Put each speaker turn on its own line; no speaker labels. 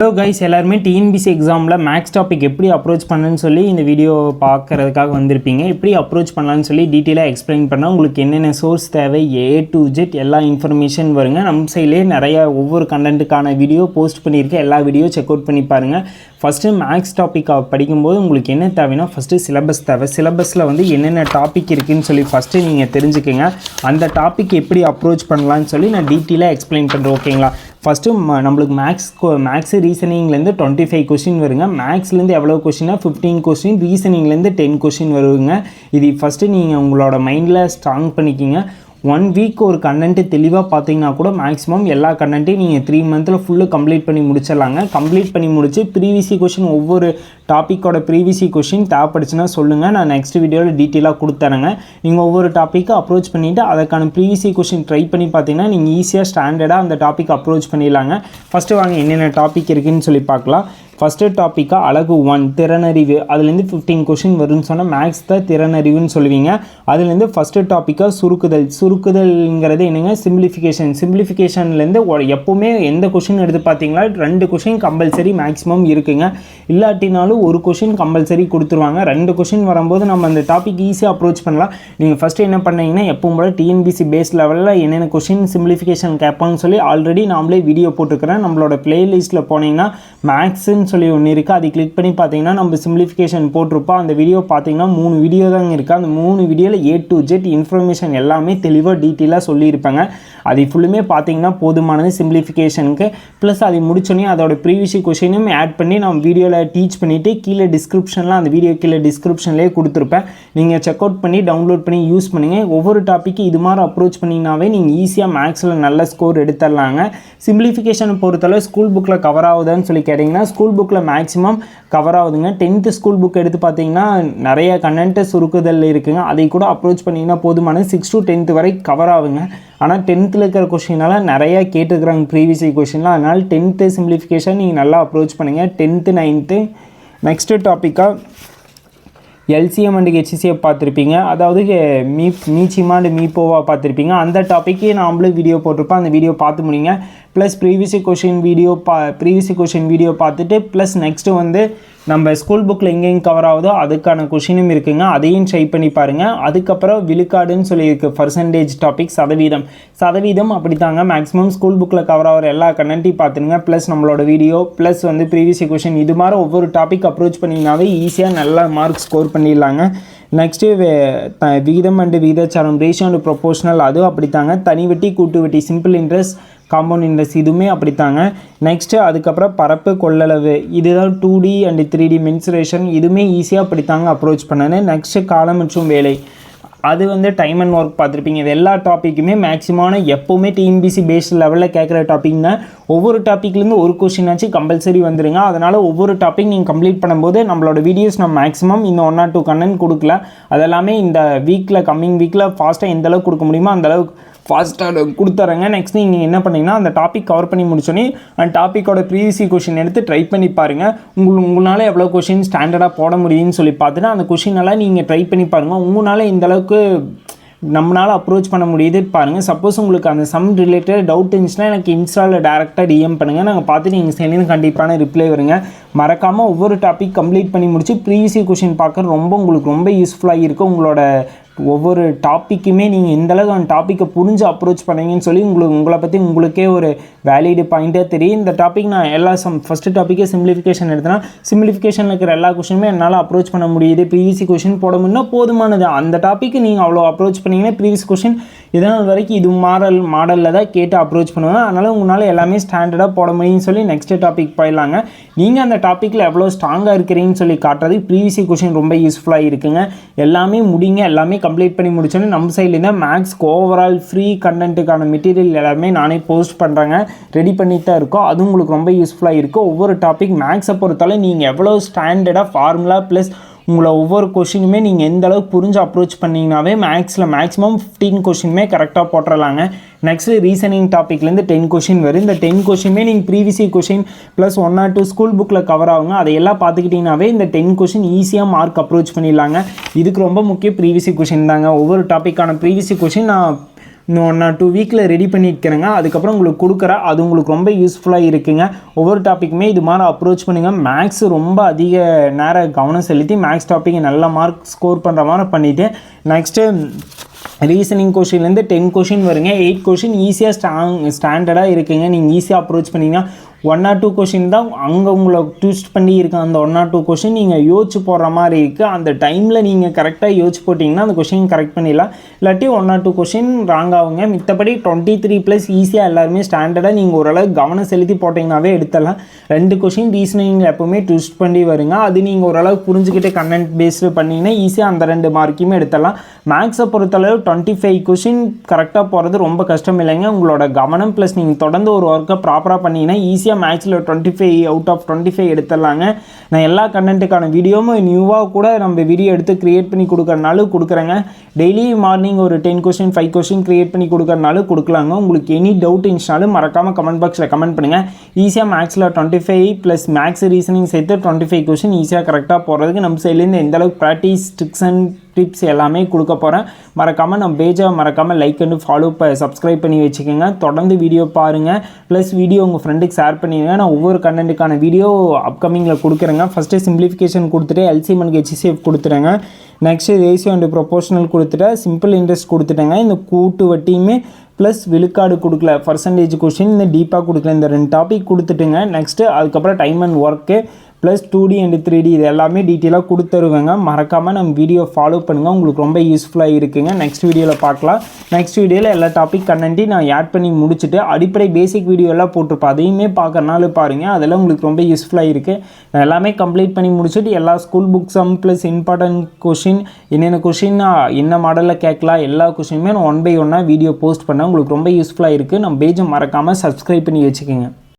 Hello guys எல்லாருமே TNPSC எக்ஸாமில் maths topic எப்படி அப்ரோச் பண்ணுன்னு சொல்லி இந்த வீடியோ பார்க்கறதுக்காக வந்திருப்பீங்க. எப்படி அப்ரோச் பண்ணலாம்னு சொல்லி டீட்டெயிலாக எக்ஸ்பிளைன் பண்ணால் உங்களுக்கு என்னென்ன சோர்ஸ் தேவை ஏ டு ஜெட் எல்லா இன்ஃபர்மேஷன் வருங்க. நம்ம சைட்லேயே நிறைய ஒவ்வொரு கண்டென்ட்டுக்கான வீடியோ போஸ்ட் பண்ணியிருக்கேன் எல்லா வீடியோ செக் அவுட் பண்ணி பாருங்கள் ஃபஸ்ட்டு மேக்ஸ் டாபிக் படிக்கும்போது உங்களுக்கு என்ன தேவைன்னா ஃபஸ்ட்டு சிலபஸ் தேவை. சிலபஸில் வந்து என்னென்ன டாபிக் இருக்குதுன்னு சொல்லி ஃபஸ்ட்டு நீங்கள் தெரிஞ்சுக்கோங்க. அந்த டாபிக் எப்படி அப்ரோச் பண்ணலான்னு சொல்லி நான் டீட்டெயிலாக எக்ஸ்பிளைன் பண்ணுறேன் ஓகேங்களா ஃபஸ்ட்டு நம்மளுக்கு மேக்ஸ் மேக்ஸு ரீசனிங்லேருந்து டுவெண்ட்டி ஃபைவ் கொஷின் வருங்க. மேக்ஸ்லேருந்து எவ்வளோ கொஷினா ஃபிஃப்டீன் கொஷின் ரீசனிங்லேருந்து டென் கொஷின் வருங்க. இது ஃபஸ்ட்டு நீங்கள் உங்களோட மைண்டில் ஸ்ட்ராங் பண்ணிக்கிங்க. ஒன் வீக் ஒரு கண்டென்ட்டு தெளிவாக பார்த்தீங்கன்னா கூட மேக்ஸிமம் எல்லா கண்டென்ட்டையும் நீங்கள் த்ரீ மந்தில் ஃபுல்லு கம்ப்ளீட் பண்ணி முடிச்சிடலாங்க. கம்ப்ளீட் பண்ணி முடிச்சு ப்ரீவிசி கொஷின் ஒவ்வொரு டாப்பிக்கோட ப்ரீவிசி கொஷின் தேவைப்படுச்சுன்னா சொல்லுங்கள் நான் நெக்ஸ்ட் வீடியோவில் டீட்டெயிலாக கொடுத்துறேங்க. நீங்கள் ஒவ்வொரு டாப்பிக்கு அப்ரோச் பண்ணிவிட்டு அதுக்கான ப்ரீவியசி கொஷின் ட்ரை பண்ணி பார்த்தீங்கன்னா நீங்கள் ஈஸியாக ஸ்டாண்டர்டாக அந்த டாபிக் அப்ரோச் பண்ணிடலாங்க. ஃபஸ்ட்டு வாங்க என்னென்ன டாபிக் இருக்குதுன்னு சொல்லி பார்க்கலாம். ஃபஸ்ட்டு டாப்பிக்காக அழகு ஒன் திறனறிவு. அதுலேருந்து ஃபிஃப்டீன் கொஷின் வரும்னு சொன்னால் மேக்ஸ் தான் திறனறிவுன்னு சொல்லுவீங்க. அதுலேருந்து ஃபஸ்ட்டு டாப்பிக்காக சுருக்குதல். சுருக்குதல்ங்கிறது என்னங்க? சிம்பிளிஃபிகேஷன் சிம்பிளிஃபிகேஷன்லேருந்து எப்போவுமே எந்த கொஷின் எடுத்து பார்த்தீங்களா ரெண்டு கொஷின் கம்பல்சரி மேக்ஸிமம் இருக்குங்க. இல்லாட்டினாலும் ஒரு கொஷின் கம்பல்சரி கொடுத்துருவாங்க. ரெண்டு கொஷின் வரும்போது நம்ம அந்த டாபிக் ஈஸியாக அப்ரோச் பண்ணலாம். நீங்கள் ஃபஸ்ட்டு என்ன பண்ணீங்கன்னா எப்பவும் போல டிஎன்பிசி பேஸ் லெவலில் என்னென்ன கொஷின் சிம்பிளிஃபிகேஷன் கேட்பான்னு சொல்லி ஆல்ரெடி நாமளே வீடியோ போட்டுக்கிறேன் நம்மளோட பிளேலிஸ்ட்டில் போனீங்கன்னா மேக்ஸுன்னு சொல்லி ஒன்று இருக்குது அதை கிளிக் பண்ணி பார்த்தீங்கன்னா நம்ம சிம்பிளிஃபிகேஷன் போட்டிருப்போம். அந்த வீடியோ பார்த்தீங்கன்னா மூணு வீடியோ தாங்க இருக்குது அந்த மூணு வீடியோவில் ஏ டு ஜெட் இன்ஃபர்மேஷன் எல்லாமே தெளிவாக டீட்டெயிலாக சொல்லியிருப்பாங்க. அது ஃபுல்லுமே பார்த்தீங்கன்னா போதுமானது சிம்பிளிஃபிகேஷனுக்கு ப்ளஸ் அதை முடிச்சோடனே அதோட ப்ரீவியஸ் கொஷினும் ஆட் பண்ணி நான் வீடியோவில் டீச் பண்ணிவிட்டு கீழே டிஸ்கிரிப்ஷனில் அந்த வீடியோ கீழே டிஸ்கிரிப்ஷன்லேயே கொடுத்துருப்பேன். நீங்கள் செக் அவுட் பண்ணி டவுன்லோட் பண்ணி யூஸ் பண்ணுங்கள் ஒவ்வொரு டாப்பிக்கு இது மாதிரி அப்ரோச் பண்ணிங்கனாவே நீங்கள் ஈஸியாக மேக்ஸில் நல்ல ஸ்கோர் எடுத்துடலாங்க சிம்பிளிஃபிகேஷன் பொறுத்தளவு ஸ்கூல் புக்கில் கவர் ஆகுதான்னு சொல்லி கேட்டிங்கன்னா ஸ்கூல் புக்கில் மேக்ஸிமம் கவர் ஆகுதுங்க. டென்த்து ஸ்கூல் புக் எடுத்து பார்த்தீங்கன்னா நிறைய கண்டென்ட்டு சுருக்குதல் இருக்குங்க. அதை கூட அப்ரோச் பண்ணிங்கன்னா போதுமான சிக்ஸ் டு டென்த்து வரை கவர் ஆகுங்க. ஆனால் டென்த்தில் இருக்கிற கொஷினால் நிறையா கேட்டுக்கிறாங்க ப்ரீவியஸ் கொஷின்லாம் அதனால் டென்த்து சிம்பிளிஃபிகேஷன் நீங்கள் நல்லா அப்ரோச் பண்ணுங்கள் டென்த்து நைன்த்து நெக்ஸ்ட்டு டாப்பிக்காக எல்சிஎம் அண்டு ஹெச்சிசிஎஃப் பார்த்துருப்பீங்க. அதாவது மீ மீச்சிமா அண்டு மீப்போவா பார்த்துருப்பீங்க. அந்த டாப்பிக்கே நாம்ளும் வீடியோ போட்டிருப்போம். அந்த வீடியோ பார்த்து முடியுங்க ப்ளஸ் ப்ரீவியஸ் கொஷின் வீடியோ பா ப்ரீவியஸ் கொஷின் வீடியோ பார்த்துட்டு ப்ளஸ் நெக்ஸ்ட்டு வந்து நம்ம ஸ்கூல் புக்கில் எங்கெங்கே கவர் ஆகுதோ அதுக்கான கொஷினும் இருக்குங்க. அதையும் ட்ரை பண்ணி பாருங்கள் அதுக்கப்புறம் விழுக்காடுன்னு சொல்லியிருக்கு பர்சன்டேஜ் டாபிக் சதவீதம். சதவீதம் அப்படி தாங்க மேக்ஸிமம் ஸ்கூல் புக்கில் கவர் ஆகிற எல்லா கண்டென்ட்டையும் பார்த்துருங்க ப்ளஸ் நம்மளோட வீடியோ ப்ளஸ் வந்து ப்ரீவியஸ் கொஷின் இது மாதிரி ஒவ்வொரு டாபிக் அப்ரோச் பண்ணிங்கனாவே ஈஸியாக நல்லா மார்க் ஸ்கோர் பண்ணிடலாங்க. நெக்ஸ்ட்டு விகிதம் அண்டு விகிதாச்சாரம் ரேஷியோ அண்டு ப்ரொபோஷனல் அதுவும் அப்படித்தாங்க. தனி வட்டி கூட்டு வட்டி சிம்பிள் இன்ட்ரெஸ்ட் காம்பவுண்ட் இன்ட்ரெஸ்ட் இதுவுமே அப்படித்தாங்க. நெக்ஸ்ட்டு அதுக்கப்புறம் பரப்பு கொள்ளளவு. இதுதான் two D and three D mensuration இதுவுமே ஈஸியாக அப்படித்தாங்க அப்ரோச் பண்ணேன்னு நெக்ஸ்ட்டு காலம் மற்றும் வேலை. அது வந்து டைம் அண்ட் ஒர்க் பார்த்துருப்பீங்க. இது எல்லா டாப்பிக்குமே மேக்ஸிமான எப்போவுமே டிஎன்பிசி பேஸ்ட் லெவலில் கேட்குற டாப்பிக்னா ஒவ்வொரு டாப்பிக்லேருந்து ஒரு கொஷினாச்சு கம்பல்சரி வந்துடுங்க அதனால் ஒவ்வொரு டாபிக் நீங்கள் கம்ப்ளீட் பண்ணும்போது நம்மளோட வீடியோஸ் நம்ம மேக்ஸிமம் இந்த ஒன் ஆர் டூ கண்ணன் கொடுக்கல. அதெல்லாமே இந்த வீக்கில் கம்மிங் வீக்கில் ஃபாஸ்ட்டாக எந்தளவுக்கு கொடுக்க முடியுமோ அந்த அளவுக்கு ஃபாஸ்ட்டாக கொடுத்துறேங்க. நெக்ஸ்ட் நீங்கள் என்ன பண்ணீங்கன்னா அந்த டாபிக் கவர் பண்ணி முடிச்சோன்னே அந்த டாப்பிக்கோட ப்ரீவியஸி கொஷின் எடுத்து ட்ரை பண்ணி பாருங்கள் உங்கள் உங்களால் எவ்வளோ கொஷின் ஸ்டாண்டர்டாக போட முடியும்னு சொல்லி பார்த்துட்டு அந்த கொஷினெல்லாம் நீங்கள் ட்ரை பண்ணி பாருங்கள் உங்களால் இந்த அளவுக்கு நம்மளால் அப்ரோச் பண்ண முடியுது பாருங்கள் சப்போஸ் உங்களுக்கு அந்த சம் ரிலேட்டட் டவுட் இருந்துச்சுன்னா எனக்கு இன்ஸ்டாவில் டேரெக்டாக டிஎம் பண்ணுங்கள் நாங்கள் பார்த்துட்டு நீங்கள் சேர்ந்து கண்டிப்பான ரிப்ளை வருங்க. மறக்காமல் ஒவ்வொரு டாபிக் கம்ப்ளீட் பண்ணி முடிச்சு ப்ரீவியஸ் கொஷின் பார்க்க ரொம்ப உங்களுக்கு ரொம்ப யூஸ்ஃபுல்லாக இருக்கும் உங்களோட ஒவ்வொரு டாப்பிக்குமே நீங்கள் எந்தளவுக்கு அந்த டாப்பிக்கை புரிஞ்சு அப்ரோச் பண்ணீங்கன்னு சொல்லி உங்களுக்கு உங்களை பற்றி உங்களுக்கே ஒரு வேலிடு பாயிண்ட்டாக தெரியும். இந்த டாபிக் நான் எல்லா சம் ஃபஸ்ட்டு டாப்பிக்கே சிம்பிளிஃபிகேஷன் எடுத்தேன்னா சிம்பிளிஃபிகேஷனில் இருக்கிற எல்லா கொஷினுமே என்னால் அப்ரோச் பண்ண முடியுது. ப்ரீவியஸ் கொஷின் போட முடியும்னா போதுமானது. அந்த டாப்பிக்கு நீங்கள் அவ்வளோ அப்ரோச் பண்ணிங்கன்னா ப்ரீவியஸ் கொஷின் இதனால் வரைக்கும் இது மாடல் மாடலில் தான் கேட்டு அப்ரோச் பண்ணுவேன். அதனால் உங்களால் எல்லாமே ஸ்டாண்டர்டாக போட முடியும்னு சொல்லி நெக்ஸ்ட் டாபிக் போயிடலாங்க. நீங்கள் அந்த டாப்பிக்கில் எவ்வளோ ஸ்ட்ராங்காக இருக்கிறீங்கன்னு சொல்லி காட்டுறது ப்ரீவியஸ் கொஷின் ரொம்ப யூஸ்ஃபுல்லாக இருக்குங்க. எல்லாமே முடிங்க. எல்லாமே கம்ப்ளீட் பண்ணி முடிச்சோன்னே நம்ம சைட்லேருந்து மேக்ஸ்க்கு ஓவரால் ஃப்ரீ கண்டென்ட்டுக்கான மெட்டீரியல் எல்லாமே நானே போஸ்ட் பண்ணுறேங்க ரெடி பண்ணிட்டு தான் இருக்கோம். அது உங்களுக்கு ரொம்ப யூஸ்ஃபுல்லாக இருக்கும் ஒவ்வொரு டாபிக் மேக்ஸை பொறுத்தாலே நீங்கள் எவ்வளோ ஸ்டாண்டர்டாக ஃபார்முலா ப்ளஸ் உங்களை ஒவ்வொரு கொஷினுமே நீங்கள் எந்த அளவுக்கு புரிஞ்சு அப்ரோச் பண்ணிங்கனாவே மேக்ஸில் மேக்ஸிமம் ஃபிஃப்டீன் கொஷினுமே கரெக்டாக போட்டுடலாங்க நெக்ஸ்ட் ரீசனிங் டாப்பிக்லேருந்து டென் கொஷின் வரும். இந்த டென் கொஷினுமே நீங்கள் previous question plus one or two school புக்கில் கவர் ஆகுங்க. அதையெல்லாம் பார்த்துக்கிட்டிங்கனாவே இந்த டென் கொஷின் ஈஸியாக மார்க் அப்ரோச் பண்ணிடலாங்க. இதுக்கு ரொம்ப முக்கிய ப்ரீவியஸ் கொஷின் தாங்க. ஒவ்வொரு டாப்பிக்கான ப்ரீவியஸ் கொஷின் நான் இன்னும் ஒன் ஆர் டூ வீக்கில் ரெடி பண்ணிக்கிறேங்க. அதுக்கப்புறம் உங்களுக்கு கொடுக்குறேன். அது உங்களுக்கு ரொம்ப யூஸ்ஃபுல்லாக இருக்குங்க. ஒவ்வொரு டாப்பிக்குமே இது மாதிரி அப்ரோச் பண்ணுங்கள் மேக்ஸ் ரொம்ப அதிக நேரம் கவனம் செலுத்தி மேக்ஸ் டாப்பிக்கை நல்ல மார்க் ஸ்கோர் பண்ணுற மாதிரி பண்ணிவிட்டு நெக்ஸ்ட்டு ரீசனிங் கொஷின்லேருந்து டென் கொஷின் வருங்க. எயிட் கொஷின் ஈஸியாக ஸ்டாங் ஸ்டாண்டர்டாக இருக்குங்க. நீங்கள் ஈஸியாக அப்ரோச் பண்ணிங்கன்னா ஒன் ஆர் டூ கொஷின் தான் அங்கே உங்களை ட்விஸ்ட் பண்ணி இருக்க அந்த ஒன் ஆர் டூ கொஷின் நீங்கள் யோசிச்சு போடுற மாதிரி இருக்குது அந்த டைமில் நீங்கள் கரெக்டாக யோசிச்சு போட்டிங்கன்னா அந்த கொஷின் கரெக்ட் பண்ணிடலாம். இல்லாட்டி one or two question wrong ஆகுங்க. மித்தபடி டுவெண்ட்டி த்ரீ ப்ளஸ் ஈஸியாக எல்லாருமே ஸ்டாண்டர்டாக நீங்கள் ஓரளவு கவனம் செலுத்தி போட்டிங்கனாவே எடுத்துடலாம். ரெண்டு கொஷின் ரீசனிங் எப்போவுமே ட்விஸ்ட் பண்ணி வருங்க. அது நீங்கள் ஓரளவு புரிஞ்சுக்கிட்டு கண்டென்ட் பேஸ்டு பண்ணிங்கன்னா ஈஸியாக அந்த ரெண்டு மார்க்கையுமே எடுத்துடலாம். மேக்ஸை பொறுத்தளவு டுவெண்ட்டி ஃபைவ் கொஷின் கரெக்டாக போகிறது ரொம்ப கஷ்டம் இல்லைங்க. உங்களோட கவனம் ப்ளஸ் நீங்கள் தொடர்ந்து ஒரு ஒர்க்கை ப்ராப்பராக பண்ணிங்கன்னா ஈஸியாக மேக்ஸில் twenty five out of twenty five எடுத்துடலாங்க. நான் எல்லா கண்டென்ட்டுக்கான வீடியோவும் நியூவாக கூட நம்ம வீடியோ எடுத்து க்ரியேட் பண்ணி கொடுக்கறனாலும் கொடுக்குறேங்க. டெய்லி மார்னிங் ஒரு ten question five question create பண்ணி கொடுக்கறனாலும் கொடுக்கலாங்க. உங்களுக்கு எனி டவுட் இருந்துச்சுனாலும் மறக்காமல் கமெண்ட் பாக்ஸில் கமெண்ட் பண்ணுங்கள் ஈஸியாக மேக்ஸில் twenty five plus maths reasoning சேர்த்து டுவெண்ட்டி ஃபைவ் கொஷின் ஈஸியாக கரெக்டாக போகிறதுக்கு நம்ம சைட்லேருந்து எந்த அளவுக்கு ப்ராக்டிஸ் ஸ்ட்ரிக்ஸ் அண்ட் டிப்ஸ் எல்லாமே கொடுக்க போகிறேன் மறக்காமல் நம்ம பேஜை மறக்காமல் லைக் அண்டு ஃபாலோ ப சப்ஸ்கிரைப் பண்ணி வச்சுக்கோங்க. தொடர்ந்து வீடியோ பாருங்கள் ப்ளஸ் வீடியோ உங்கள் ஃப்ரெண்டுக்கு ஷேர் பண்ணிடுங்க. நான் ஒவ்வொரு கண்டென்ட்டுக்கான வீடியோ அப்கமிங்கில் கொடுக்குறேங்க. ஃபஸ்ட்டு சிம்பிளிஃபிகேஷன் கொடுத்துட்டு எல்சிஎம்னுக்கு ஹெச்சிசிஎஃப் கொடுத்துருங்க நெக்ஸ்ட்டு ரேஷியோ அண்டு ப்ரொபோஷனல் கொடுத்துட்டேன் சிம்பிள் இன்ட்ரெஸ்ட் கொடுத்துட்டேங்க. இந்த கூட்டு வட்டியுமே ப்ளஸ் விழுக்காடு கொடுக்கல. பர்சன்டேஜ் கொஷின் இந்த டீப்பாக கொடுக்கல. இந்த ரெண்டு டாபிக் கொடுத்துட்டுங்க. நெக்ஸ்ட்டு அதுக்கப்புறம் time and work plus two D and three D இது எல்லாமே டீட்டெயிலாக கொடுத்துருவேங்க மறக்காமல் நம்ம வீடியோ ஃபாலோ பண்ணுங்கள் உங்களுக்கு ரொம்ப யூஸ்ஃபுல்லாக இருக்குங்க. நெக்ஸ்ட் வீடியோவில் பார்க்கலாம். நெக்ஸ்ட் வீடியோவில் எல்லா டாபிக் கண்டென்ட்டையும் நான் ஆட் பண்ணி முடிச்சுட்டு அடிப்படை பேசிக் வீடியோலாம் போட்டிருப்பேன். அதையுமே பார்க்கறனால பாருங்கள் அதெல்லாம் உங்களுக்கு ரொம்ப யூஸ்ஃபுல்லாக இருக்குது நான் எல்லாமே கம்ப்ளீட் பண்ணி முடிச்சுட்டு எல்லா ஸ்கூல் புக்ஸும் ப்ளஸ் இம்பார்ட்டன்ட் கொஷின் என்னென்ன கொஷின் என்ன மாடலில் கேட்கலாம் எல்லா கொஷினுமே நான் ஒன் பை ஒன்னாக வீடியோ போஸ்ட் பண்ணேன். உங்களுக்கு ரொம்ப யூஸ்ஃபுல்லாக இருக்குது நம்ம பேஜை மறக்காமல் சப்ஸ்கிரைப் பண்ணி வச்சுக்கோங்க.